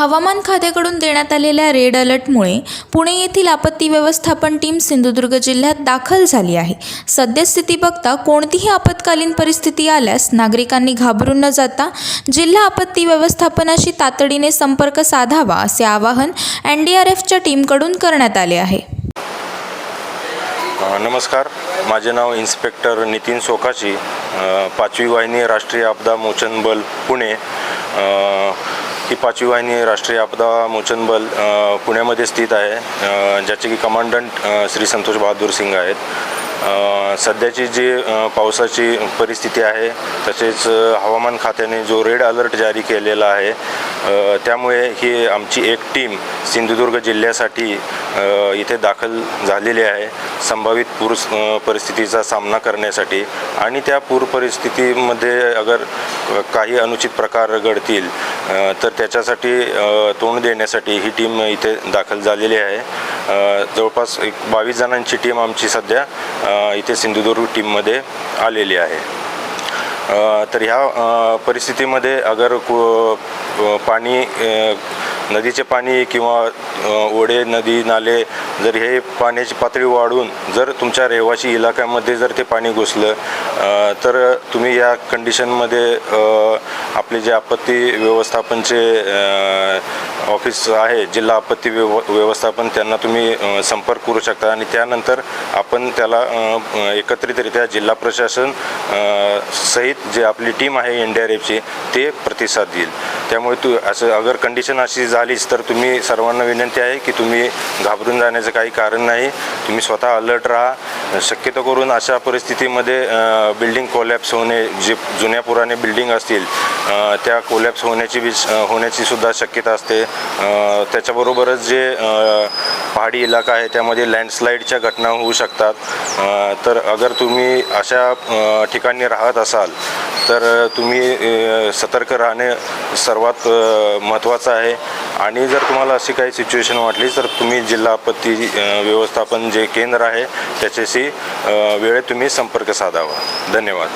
हवामान खात्याकडून देण्यात आलेल्या रेड अलर्टमुळे पुणे येथील आपत्ती व्यवस्थापन टीम सिंधुदुर्ग जिल्ह्यात दाखल झाली आहे. सद्यस्थिती बघता कोणतीही आपत्कालीन परिस्थिती आल्यास नागरिकांनी घाबरून न जाता जिल्हा आपत्ती व्यवस्थापनाशी तातडीने संपर्क साधावा असे आवाहन एन डी आर एफच्या टीमकडून करण्यात आले आहे. नमस्कार. माझे नाव इन्स्पेक्टर नितीन सोकाची पाचवी वाहिनी राष्ट्रीय आपदा मोचन बल पुणे. ही पाचवी वाहिनी राष्ट्रीय आपदा मोचन बल पुण्यामध्ये स्थित आहे. ज्याचे की कमांडंट श्री संतोष बहादूर सिंग आहेत. सध्याची जी पावसाची परिस्थिती आहे तसेच हवामान खात्याने जो रेड अलर्ट जारी केलेला आहे त्यामुळे ही आमची एक टीम सिंधुदुर्ग जिल्ह्यासाठी इथे दाखल झालेली आहे. संभावित पूर परिस्थितीचा सामना करण्यासाठी. आणि त्या पूर परिस्थितीमध्ये अगर काही अनुचित प्रकार घडतील तर त्याच्यासाठी तोंड देण्यासाठी ही टीम इथे दाखल झालेली आहे. जवळपास एक बावीस जणांची टीम आमची सध्या इथे सिंधुदुर्ग टीममध्ये आलेली आहे. तर ह्या परिस्थितीमध्ये अगर को पाणी नदीचे पाणी किंवा ओढे नदी नाले जर हे पाण्याची पातळी वाढून जर तुमच्या रहिवासी इलाक्यामध्ये जर ते पाणी घुसलं तर तुम्ही या कंडिशनमध्ये आपले जे आपत्ती व्यवस्थापनचे ऑफिस आहे जिल्हा आपत्ती व्यव व्यवस्थापन त्यांना तुम्ही संपर्क करू शकता आणि त्यानंतर आपण त्याला एकत्रितरित्या जिल्हा प्रशासन सहित जे आपली टीम आहे एन डी आर एफची ते प्रतिसाद देईल. त्यामुळे तू असं अगर कंडिशन अशी झालीच तर तुम्ही सर्वांना विनंती आहे की तुम्ही घाबरून जाण्याचं काही कारण नाही. तुम्ही स्वतः अलर्ट राहा. शक्यतो करून अशा परिस्थितीमध्ये बिल्डिंग कोलॅप्स होणे जे जुन्या पुराने बिल्डिंग असतील त्या कोलॅप्स होण्याची बी होण्याची सुद्धा शक्यता असते. त्याच्याबरोबरच जे पहाडी इलाका आहे त्यामध्ये लँडस्लाईडच्या घटना होऊ शकतात. तर अगर तुम्ही अशा ठिकाणी राहत असाल तर तुम्ही सतर्क राहणे सर्वात महत्त्वाचं आहे. आणि जर तुम्हाला अशी काही सिच्युएशन वाटली तर तुम्ही जिल्हा आपत्ती व्यवस्थापन जे केंद्र आहे त्याच्याशी वेळेत तुम्ही संपर्क साधावा. धन्यवाद.